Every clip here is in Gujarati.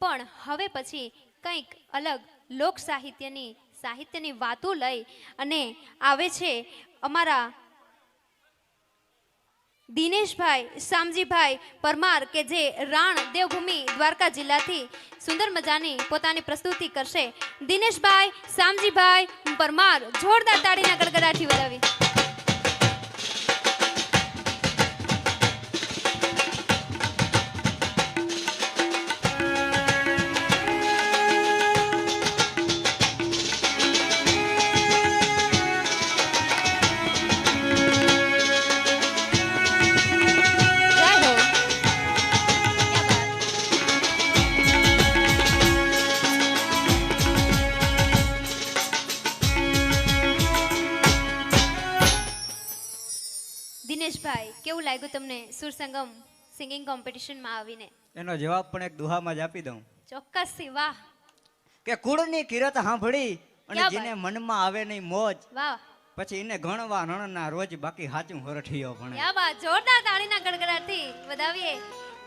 પણ હવે પછી કંઈક અલગ લોક સાહિત્યની સાહિત્યની વાતો લઈ અને આવે છે અમારા દિનેશભાઈ શામજીભાઈ પરમાર કે જે રાણ દેવભૂમિ દ્વારકા જિલ્લાથી સુંદર મજાની પોતાની પ્રસ્તુતિ કરશે. દિનેશભાઈ શામજીભાઈ પરમાર જોરદાર તાળીના ગડગડાથી વધાવી કેવું તમને સુરસંગમ સિંગિંગ કોમ્પિટિશનમાં આવીને એનો જવાબ પણ એક દુહામાં જ આપી દઉં. ચોક્કસથી વાહ. કે કુળની કિરત સાંભળી અને જેને મનમાં આવે નહીં મોજ વાહ. પછી એને ગણવા રણના રોજ બાકી હાચું હોરઠીયો ભણે. ક્યાં વાત? જોરદાર તાળીના ગડગડાટથી વધાવીએ.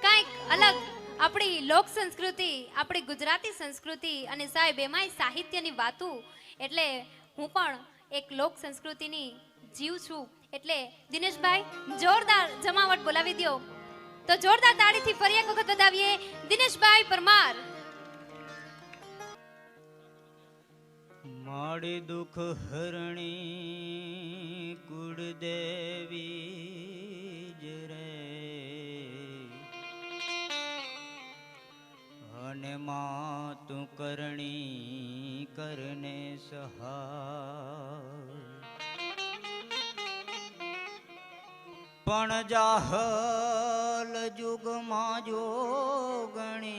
કંઈક અલગ આપણી લોક સંસ્કૃતિ આપણી ગુજરાતી સંસ્કૃતિ અને સાહેબ એમાંય સાહિત્યની વાતું. એટલે હું પણ એક લોક સંસ્કૃતિની જીવ છું. એટલે દિનેશભાઈ, જોરદાર જમાવટ બોલાવી દ્યો. તો જોરદાર તાળીથી ફરી એક વખત વધાવીએ, દિનેશભાઈ પરમાર. માડી દુખ હરણી કુળદેવી જ રે. અને માં તું કરણી કરને સહાય પણ જાહલ જુગમાં જોગણી.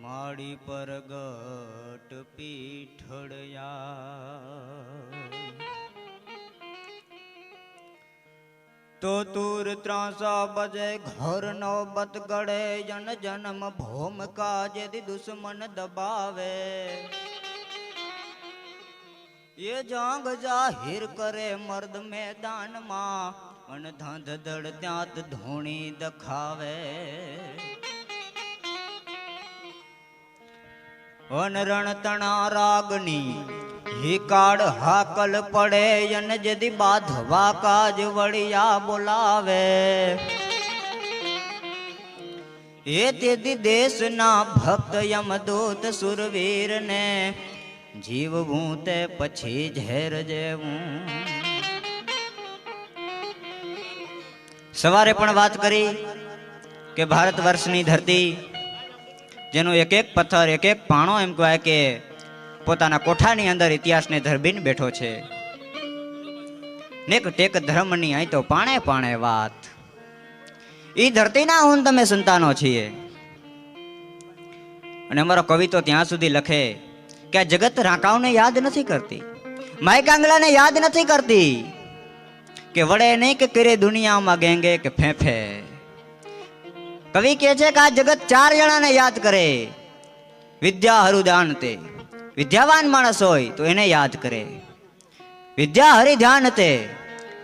માડી પર ગટ પીઠળયા. તો તુર ત્રાસા બજે ઘર નો બત ગળે જન જન્મ ભોમ કાજે દુશ્મન દબાવે. એ જાંગ જાહેર કરે મર્દ મેદાનમાં, અન ધંધ ધડ ત્યાં ધૂણી દખાવે. અનરણ તણા રાગની હિકાડ હાકલ પડે, અન જદી બાધવા કાજ વળિયા બોલાવે. એ તેથી દેશના ભક્ત યમદૂત સુરવીર ને જીવવું તે પછી ઝેર જેવું. સવારે પણ વાત કરી કે ભારત વર્ષની ધરતી જેનો એક એક પથ્થર, એક એક પાણો એમ કહેવાય કે પોતાના કોઠાની અંદર ઇતિહાસને ધરબીને બેઠો છે. નેક ટેક ધર્મની અહીં તો પાણે પાણે વાત. ઈ ધરતીના હું તમે સંતાનો છીએ. અને અમારો કવિ તો ત્યાં સુધી લખે કે જગત રાંકાવને યાદ નથી કરતી? માય કાંગલાને યાદ નથી કરતી? કે વડે નહીં કે કરે દુનિયામાં ગેંગે કે ફેફે? કવિ કહે છે કે આ જગત ચાર જણાને યાદ કરે. વિદ્યા હરુદાન તે. વિદ્યાવાન માણસ હોય તો એને યાદ કરે. વિદ્યા હરિધ્યાન તે.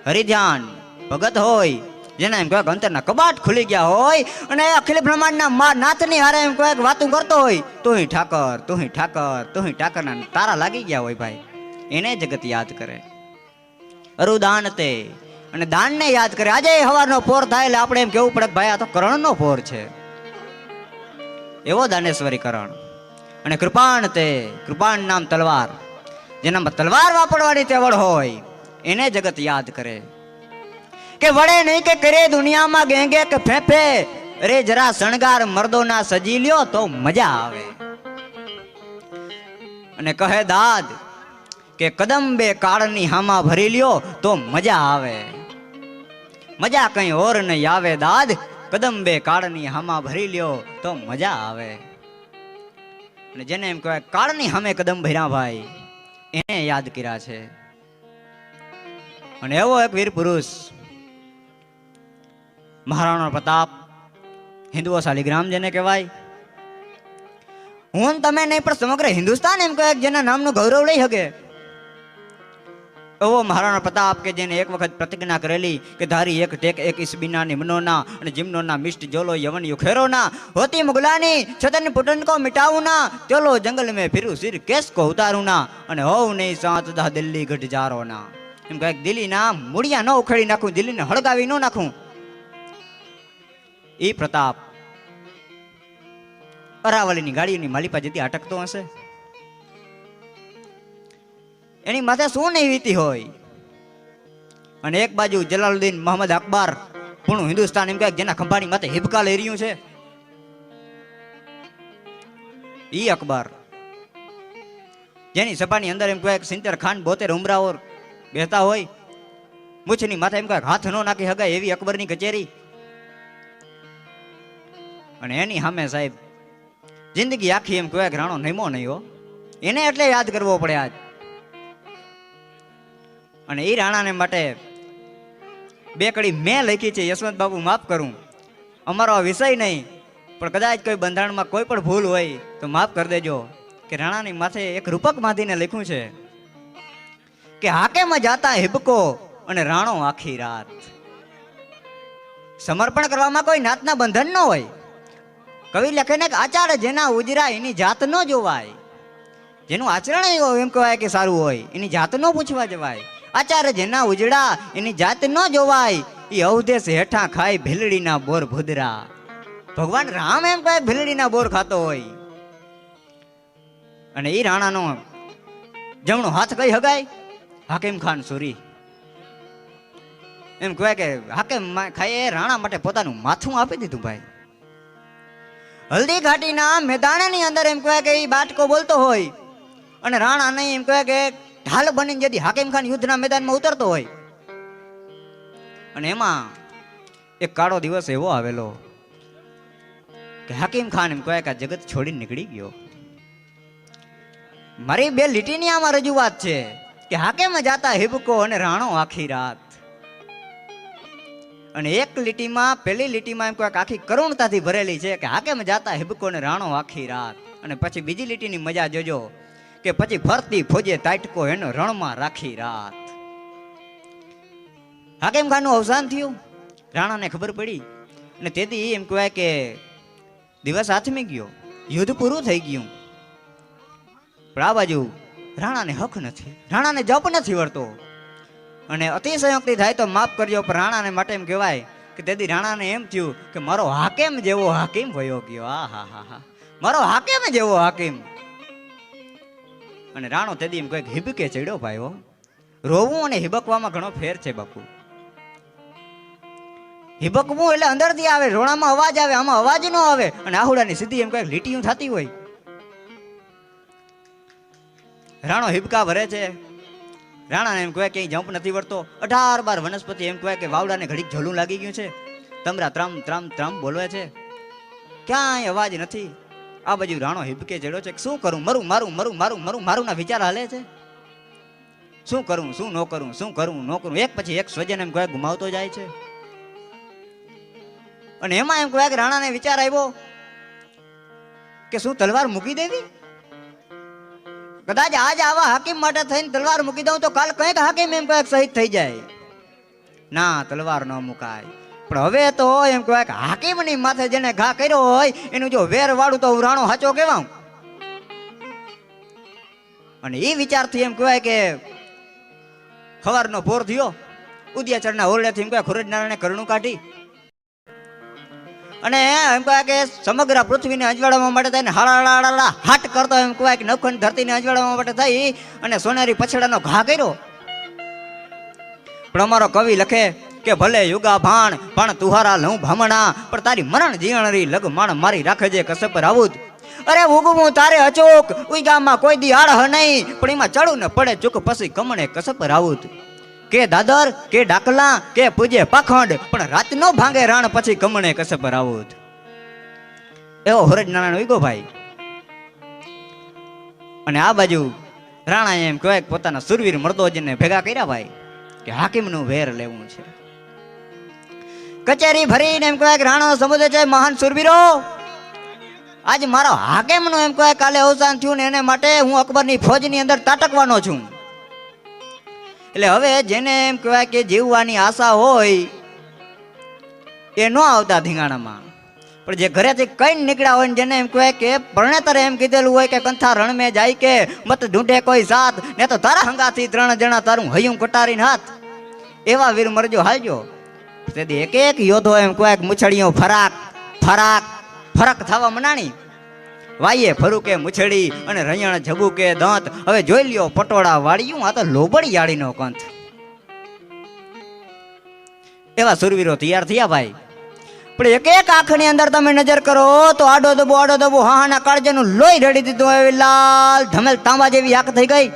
હરિધ્યાન ભગત હોય જેના એમ કહેવાય અંતરના કબાટ ખુલી ગયા હોય અને અખિલ બ્રહ્માંડના મા નાથની હારે એમ કહેવાય વાતું કરતો હોય, તોય ઠાકર તું ઠાકર તું ઠાકરના તારા લાગી ગયા હોય ભાઈ. એને જગત યાદ કરે. અરુદાન તે. અને દાનને યાદ કરે. આજે હવારનો પોર થાય એટલે આપણે એમ કેવું પડે ભાઈ આ તો કરણનો પોર છે. એવો દાનેશ્વરી કરણ. અને કૃપાણ તે, કૃપાણ નામ તલવાર. જેનામાં તલવાર વાપરવાની તેવડ હોય, એને જગત યાદ કરે. કે વડે નહીં કે કરે દુનિયામાં ગેંગે કે ફેફે. અરે જરા શણગાર મર્દોના સજી લ્યો તો મજા આવે. અને કહે દાદ કે કદમ બે કાળની હામાં ભરી લ્યો તો મજા આવે. મજા કઈ ઓર નહીં આવે દાદ. કદમ બે કાળની હામાં ભરી લ્યો તો મજા આવે. અને જેને એમ કહેવાય, કાળની હામે કદમ ભર્યા ભાઈ. એને યાદ કર્યા છે. અને એવો એક વીર પુરુષ મહારાણા પ્રતાપ હિન્દુઓ શાલિગ્રામ જેને કહેવાય. હું તમે નહીં, પણ સમગ્ર હિન્દુસ્તાન એમ કહે જેના નામનું ગૌરવ લઈ શકે. એવો મહારાણા પ્રતાપ કે જેને એક વખત પ્રતિજ્ઞા કરેલી કે ધારી એક ટેક એક ઈસબીના નિમનોના અને જીમનોના મિષ્ટ જોલો યવન યુખેરોના હોતી મુગલાની, છતન પુટન કો મિટાવુના ચલો જંગલ મેં ફિરું સિર કેસ કો ઉતારુના, અને હોવ નહીં સાત દા દિલ્હી ગઢ જારોના એમ કહે દિલ્હીના મૂળિયા ન ઉખેડી નાખું, દિલ્હીને હળગાવી ન નાખું. એ પ્રતાપ અરાવલીની ગાડીની માલિપા જતી અટકતો હશે? એની માથે શું નહીં વીતી હોય? અને એક બાજુ જલાલુદ્દીન મોહમ્મદ અકબર પૂર્ણ હિન્દુસ્તાન એમ કહે જેના ખંભાની માથે હિબકા લઈ રહ્યું છે. ઈ અકબર, જેની સભાની અંદર એમ કહે સિત્તેર ખાન બોતેર ઉમરાઓ બેહતા હોય, મૂછની માથે એમ કહે હાથ નો નાખી હગાય એવી અકબરની કચેરી. અને એની સામે સાહેબ, જિંદગી આખી એમ કહેવાય રાણો નમો નહીં હો. એને એટલે યાદ કરવો પડે આજ. અને એ રાણાને માટે બે કડી મેં લખી છે, યશવંત બાબુ, માફ કરું. અમારો આ વિષય નહીં, પણ કદાચ કોઈ બંધારણમાં કોઈ પણ ભૂલ હોય, તો માફ કરી દેજો કે રાણાની માથે એક રૂપક માધીને લખ્યું છે કે હાકેમાં જાતા હિબકો અને રાણો આખી રાત. સમર્પણ કરવામાં કોઈ નાતના બંધન ન હોય. કવિ લખે ને કે આચાર જેના ઉજરા એની જાત ન જોવાય. જેનું આચરણ એમ કહેવાય કે સારું હોય, એની જાત ન પૂછવા જવાય. આચાર જેના ઉજડા એની જાત ન જોવાય, એ અવદેશ હેઠા ખાય ભીલડીના બોર ભૂદરા. ભગવાન રામ એમ કહે ભીલડીના બોર ખાતો હોય. અને એ રાણાનો જમણો હાથ કઈ હગાય? હાકીમ ખાન સુરી. એમ કહેવાય કે હાકેમ ખાય એ રાણા માટે પોતાનું માથું આપી દીધું ભાઈ. હલ્દી ઘાટીના મેદાનની અંદર એમ કહેવાય કે એ બાટકો બોલતો હોય અને રાણા નહીં એમ કહેવાય કે ઢાલ બનીને જતી હાકીમ ખાન યુદ્ધના મેદાનમાં ઉતરતો હોય. અને એમાં એક કાળો દિવસ એવો આવેલો કે હાકીમ ખાન એમ કહેવાય કે જગત છોડીને નીકળી ગયો. મારી બે લીટીની આમાં રજૂઆત છે કે હાકેમ જાતા હિબકો અને રાણો આખી રાત અને એક લીટીમાં પહેલી લીટીમાં એમ કહેવાય કે આખી કરુણતાથી ભરેલી છે કે હાકેમ જાતા હિબકો ને રાણો આખી રાત? અને પછી બીજી લીટીની મજા જોજો કે પછી ફરતી ફોજે તાટકો એનો રણમાં રાખી રાત. હાકેમ ખાનનું અવસાન થયું? રાણાને ખબર પડી. અને તેથી એમ કહેવાય કે દિવસ હાથમી ગયો. યુદ્ધ પૂરું થઈ ગયું. પણ આ બાજુ રાણાને હક નથી. રાણાને જપ નથી વળતો. અને અતિશયોક્તિ થાય તો માફ કરજો, પણ રાણાને માટે એમ કહેવાય કે તેથી રાણાને એમ થયું કે મારો હાકેમ જેવો હાકીમ વયો ગયો. આ હા હા હા. મારો હાકેમ જેવો હાકીમ. અને રાણો તેદી એમ કહે હિબકે ચડ્યો ભાઈ હો. રોવું અને હિબકવામાં ઘણો ફેર છે બાપુ. હિબકવું એટલે અંદરથી આવે, રોણામાં અવાજ આવે, આમાં અવાજ ન આવે, અને આહુડાની સીધી એમ કંઈક લીટીયું થતી હોય. રાણો હિબકા ભરે છે. રાણાને એમ કહેવાય કે જમ્પ નથી વળતો. અઢાર બાર વનસ્પતિ એમ કહેવાય કે વાવડાને ઘડીક ઝોલું લાગી ગયું છે. તમરા ત્રામ ત્રામ ત્રામ બોલવે છે. ક્યાંય અવાજ નથી. આ બાજુ રાણો હિબકે જડ્યો છે. શું કરું? મરું, મારું મરું મારું મરું મારું ના વિચાર હાલે છે? શું કરું? શું ન કરું? શું કરું? ન કરું? એક પછી એક સ્વજન એમ કહેવાય ગુમાવતો જાય છે. અને એમાં એમ કહેવાય કે રાણાને વિચાર આવ્યો કે શું તલવાર મૂકી દેવી? કદાચ આજ આવા હાકીમ માટે થઈને તલવાર મૂકી દઉં તો કાલ કંઈક હાકીમ એમ કહેવાય શહીદ થઈ જાય. ના, તલવાર ન મુકાય. પણ હવે તો એમ કહેવાય કે હાકીમની માથે જેને ઘા કર્યો હોય, એનું જો વેર વાળું તો ઉરાણો રાણો હાચો કેવા અને એ વિચારથી એમ કહેવાય કે સવારનો ભોર થયો ઉદયાચરના ઓરડેથી એમ કહેવાય ખુરજ નારાયણે કરણું કાઢી અને એમ કહેવાય કે સમગ્ર પૃથ્વીને અજવાળવા માટે થઈને હાળાળાળા હાટ કરતો એમ કહેવાય કે નવખંડ ધરતીને અજવાળવા માટે થઈ અને સોનેરી પછડાનો ઘા કર્યો. પણ અમારો કવિ લખે કે ભલે યુગા ભાણ પણ તુહારા લઉં ભમણા, પણ તારી મરણ જીણરી લગ માણ મારી રાખે છે કસપ રાવુત અરે ઉગવું તારે અચોક ઉઈગામાં કોઈ દી આળહ નહીં, પણ એમાં ચડું ને પડે ચૂક પછી કમણે કસપ રાવુત કે દાદર, કે ડાકલા, કે પૂજે પાખંડ, પણ રાત નો ભાંગે રાણ પછી કમણે કસે પર આવું એવો હરજ નારાયણ ઉઈગો ભાઈ. અને આ બાજુ રાણા એમ કહેવાય પોતાના સુરવીર મર્દોજને ભેગા કર્યા ભાઈ, કે હાકીમનું વેર લેવું છે. કચેરી ભરીને એમ કહેવાય રાણો સમુદ્ર છે, મહાન સુરવીરો, આજ મારો હાકેમનો એમ કહેવાય કાલે અવસાન થયું ને એને માટે હું અકબરની ફોજની અંદર તાટકવાનો છું. એટલે હવે જેને એમ કહેવાય કે જીવવાની આશા હોય, એ ન આવતા ધીંગાણામાં પણ જે ઘરેથી કઈ નીકળ્યા હોય જેને એમ કહેવાય કે પરણેતરે એમ કીધેલું હોય કે કંથા રણમે જાય કે, મત ઢૂંઢે કોઈ સાથ ને તો તારા હંગાથી ત્રણ જણા તારું હૈયું કટારીને હાથ. એવા વીર મરજો હાલજો તેથી એક એક યોધો એમ કહેવાય મુછડીઓ ફરાક ફરાક, ફરક થવા મનાણી. વાઈએ ફરું કે મુછડી અને રૈયણ જબુ કે દાંત. હવે જોઈ લ્યો, પટોળા વાળ્યું, આ તો લોબડી યાળીનો કંથ. એવા સુરવીરો તૈયાર થયા ભાઈ. પણ એક એક આંખની અંદર તમે નજર કરો તો આડો દબો આડો દબો, હાહાના કાળજાનું લોહી રડી દીધું એવી લાલ ધમેલ તાંબા જેવી આંખ થઈ ગઈ.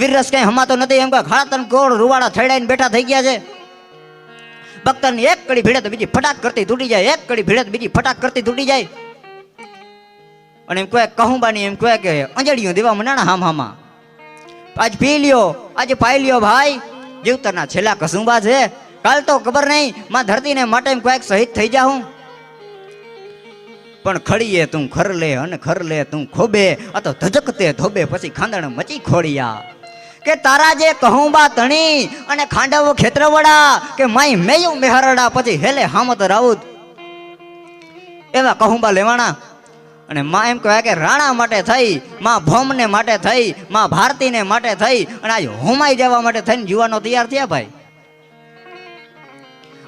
વીરરસ કઈ હમાતો નથી, એમ કે ખાતન ગોળ રૂવાડા થડાઈને બેઠા થઈ ગયા છે. ભક્તની એક કડી ભીડે તો બીજી ફટાક કરતી તૂટી જાય, એક કડી ભીડે તો બીજી ફટાક કરતી તૂટી જાય. અને એમ કહે કહુંબાની એમ કહે કે, અંજળીઓ દેવા મનાણા હામ હામા. આજ પી લ્યો, આજે પાઈ લ્યો ભાઈ, જીવતરના છેલ્લા કસુંબા છે. કાલ તો ખબર નહીં, માં ધરતીને માટે એમ કોઈક શહીદ થઈ જાઉં પણ ખડીએ તું ખર લે, અને ખર લે તું ખોબે, આ તો ધજકતે ધોબે, પછી ખાંદણ મચી ખોડિયા. કે તારા જે કહુંબા તણી, અને ખાંડવ ખેતરવડા, કે માઈ મેયું મેહરડા, પછી હેલે હામત રાઉત એવા કહુંબા લેવાના અને માં એમ કહેવાય કે રાણા માટે થઈ, માં ભોમને માટે થઈ, માં ભારતીને માટે થઈ અને આજ હોમાઈ જવા માટે થઈને યુવાનો તૈયાર થયા ભાઈ.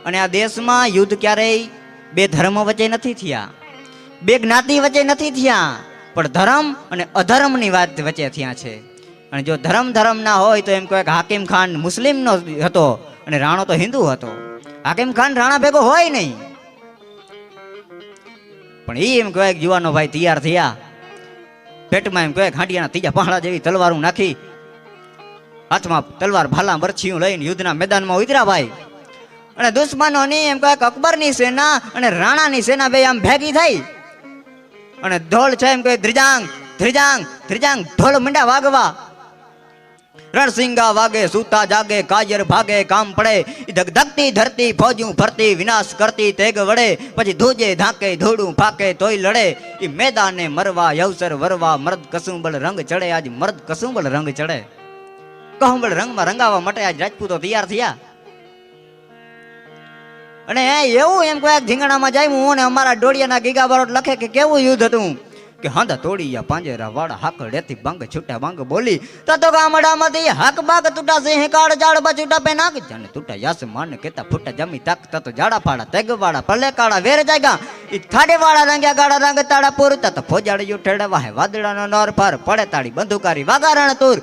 અને આ દેશમાં યુદ્ધ ક્યારેય બે ધર્મ વચ્ચે નથી થયા. બે જ્ઞાતિ વચ્ચે નથી થયા, પણ ધર્મ અને અધર્મની વાત વચ્ચે થયા છે. અને જો ધર્મ ધર્મ ના હોય તો એમ કહેવાય કે હાકિમ ખાન મુસ્લિમનો હતો અને રાણો તો હિન્દુ હતો. હાકિમ ખાન રાણા ભેગો હોય નહીં. પણ એમ કહેવાય કે જુવાનો ભાઈ તૈયાર થયા. પેટમાં એમ કહેવાય ખાંડિયાના ત્રીજા પહાડા જેવી તલવારું નાખી. હાથમાં તલવાર ભાલા બરછીયું લઈને યુદ્ધના મેદાનમાં ઉતર્યા ભાઈ. અને દુશ્મનોની એમ કહે અકબરની સેના અને રાણાની સેના બે આમ ભેગી થઈ. અને ઢોલ છે એમ કહે ધ્રિજાંગ ધ્રિજાંગ ધ્રિજાંગ ઢોલ મંડા વાગવા. રણસિંગા વાગે, સૂતા જાગે કાજર ભાગે, કામ પડે. ધગધગતી ધરતી, ફોજું ફરતી, વિનાશ કરતી તેગ વડે પછી ધોજે ધાકે ધોડું ફાકે, તોય લડે. એ મેદાને મરવા, યવસર વરવા, મર્દ કસુંબળ રંગ ચડે. આજ મર્દ કસુંબળ રંગ ચડે. કહુંબળ રંગમાં રંગાવા માટે આજ રાજપૂતો તૈયાર થયા. અને એવું એમ કોઈ ઝીંગણામાં જાય હું અને અમારા ડોડિયાના ગીગા બારોટ લખે કે કેવું યુદ્ધ હતું? કે હાંધા તોડિયા પાંજરા વાળા હાકળ રેતી બાંગ છૂટા બાંગ બોલી તતો ગામડામાંથી હાક બાગ તૂટા સિંહ કાળ જાડ બા છૂટા પે નાક જાને તૂટા યાસ માન કેતા ફૂટા જમી તાક તતો જાડા પાડા તેગ વાળા પલે કાળા વેર જાગા ઈ થાડે વાળા રંગ્યા ગાડા રંગ તાડા પૂર તતો ફોજાડ્યું ઠેડા વાહે વાદળાનો નોર પાર, પડે તાળી બંધુકારી વાગારણ તુર.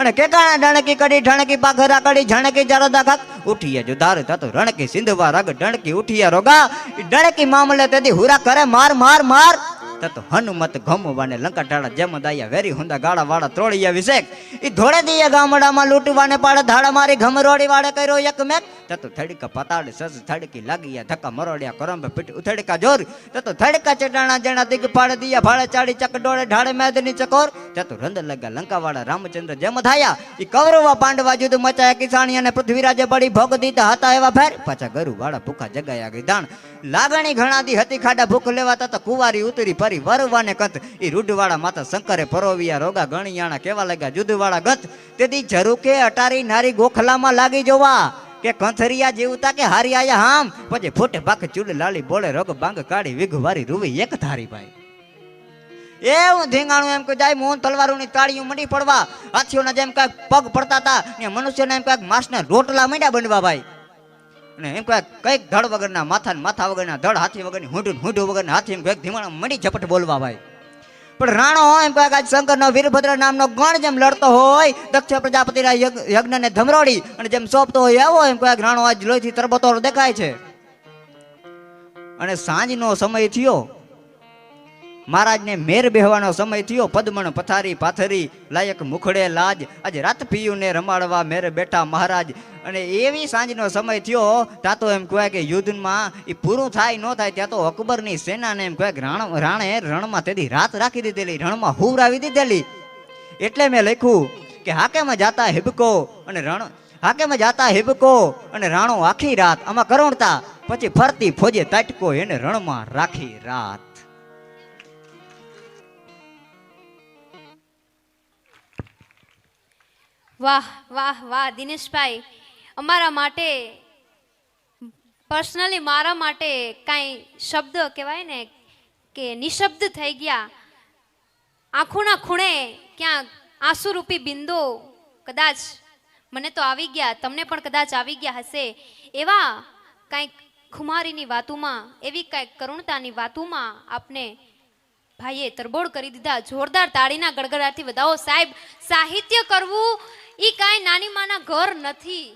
અને કેકાણા ડણકી કડી ઢણકી પાખરા કડી ઝણકી જરદા ખાક ઉઠીએ જો ધાર થતો રણકી સિંધવા રાગ ડણકી ઉઠીએ રોગા. ઈ ડણકી મામલે તેથી હુરા કરે માર માર માર. તતો હનુમત ઘમવાને લંકા ટાળા જેમ દાયા વેરી હુંદા ગાળા વાળા ત્રોળિયા વિશેક ઈ ધોળે દિયા ગામડામાં લૂંટવાને પાડે ધાડા મારી ઘમરોડી વાળે કર્યો એક મેક તતો થડકા પતાડ સસ થડકી લાગીયા, ધક્કા મરોડિયા કરંભ પીટ ઉથડકા જોર. તતો થડકા ચટાણા જણા દિગ પાડે દિયા, ભાળે ચાડી ચક ડોળે ઢાળે મેદની ચકોર. તતો રંદ લગા લંકાવાળા રામચંદ્ર જેમ થાયા ઈ કૌરવા પાંડવા જુદ મચાયા કિસાણી અને પૃથ્વીરાજે બળી ભોગ દીધા હતા એવા ફેર. પાછા ગરુ વાળા ભૂખા જગાયા ગઈ દાણ લાગણી ઘણાદી હતી, ખાડા ભૂખ લેવા તો કુવારી ઉતરી ફરી વરવાને કંત ઈ રૂઢવાળા માતા શંકરે પરોવિયા રોગા ગણિયાણા કેવા લાગ્યા, જુદવાળા ગત. તેથી ઝરૂકે અટારી નારી ગોખલામાં લાગી જોવા કે કંથરિયા જીવતા કે હારી આયા હામ. પછી ફૂટે પાક ચૂડ લાલી બોલે રોગ બાંગ કાઢી, વિઘવારી રૂવી એક ધારી ભાઈ એવું ધીંગાણું એમ કે જાય, મોહન તલવારોની તાળીઓ મંડી પડવા. હાથીઓના જેમ કાંઈક પગ પડતા હતા, ને મનુષ્યના એમ કાંઈક માસના રોટલા મંડ્યા બનવા ભાઈ. અને એમ કહે કંઈક ધડ વગરના માથા માથા વગરના ધડ, હાથી વગરની હુંઢું હુંઢું વગરના હાથી એમ કંઈક ધીમાણા મંડી ઝપટ બોલવા ભાઈ. પણ રાણો એમ કહેવાય કે આજ શંકરનો વીરભદ્ર નામનો ગણ જેમ લડતો હોય દક્ષ પ્રજાપતિના યજ્ઞ- યજ્ઞને ધમરોડી અને જેમ સોંપતો હોય એવો એમ કહેવાય રાણો આજ લોહીથી તરબતો દેખાય છે. અને સાંજનો સમય થયો મહારાજને મેર બેહવાનો સમય થયો, પદ્મણ પથારી પાથરી, લાયક મુખડે લાજ. આજે રાત પિયુને રમાડવા મેર બેઠા મહારાજ. અને એવી સાંજનો સમય થયો, ત્યાં તો એમ કહેવાય કે યુદ્ધમાં એ પૂરું થાય, ન થાય, ત્યાં તો અકબરની સેનાને એમ કહેવાય રાણ, રાણે રણમાં તેથી રાત રાખી દીધેલી, રણમાં હુવરાવી દીધેલી. એટલે મેં લખ્યું કે હાકેમાં જાતા હિબકો અને રણ હાકેમાં જાતા હિબકો અને રાણો આખી રાત આમાં કરુણતા પછી ફરતી ફોજે તાટકો એને રણમાં રાખી રાત. વાહ વાહ વાહ, દિનેશભાઈ. અમારા માટે પર્સનલી મારા માટે કાંઈ શબ્દ કહેવાય ને કે નિશબ્દ થઈ ગયા. આંખોના ખૂણે ક્યાંક આંસુરૂપી બિંદુ કદાચ મને તો આવી ગયા, તમને પણ કદાચ આવી ગયા હશે. એવા કાંઈક ખુમારીની વાતોમાં, એવી કાંઈક કરુણતાની વાતોમાં આપને ભાઈએ તરબોળ કરી દીધા. જોરદાર તાળીના ગડગડાટથી વધાવો. સાહેબ, સાહિત્ય કરવું એ કાંઈ નાની માના ઘર નથી.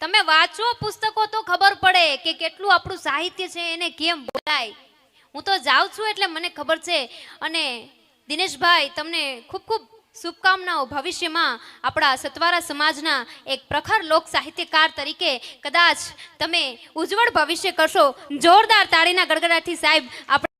તમે વાંચો પુસ્તકો તો ખબર પડે કે કેટલું આપણું સાહિત્ય છે, એને કેમ બોલાય. હું તો જાઉં છું એટલે મને ખબર છે. અને દિનેશભાઈ, તમને ખૂબ ખૂબ શુભકામનાઓ. ભવિષ્યમાં આપણા સતવારા સમાજના એક પ્રખર લોક સાહિત્યકાર તરીકે કદાચ તમે ઉજ્જવળ ભવિષ્ય કરશો. જોરદાર તાળીના ગડગડાથી સાહેબ, આપણે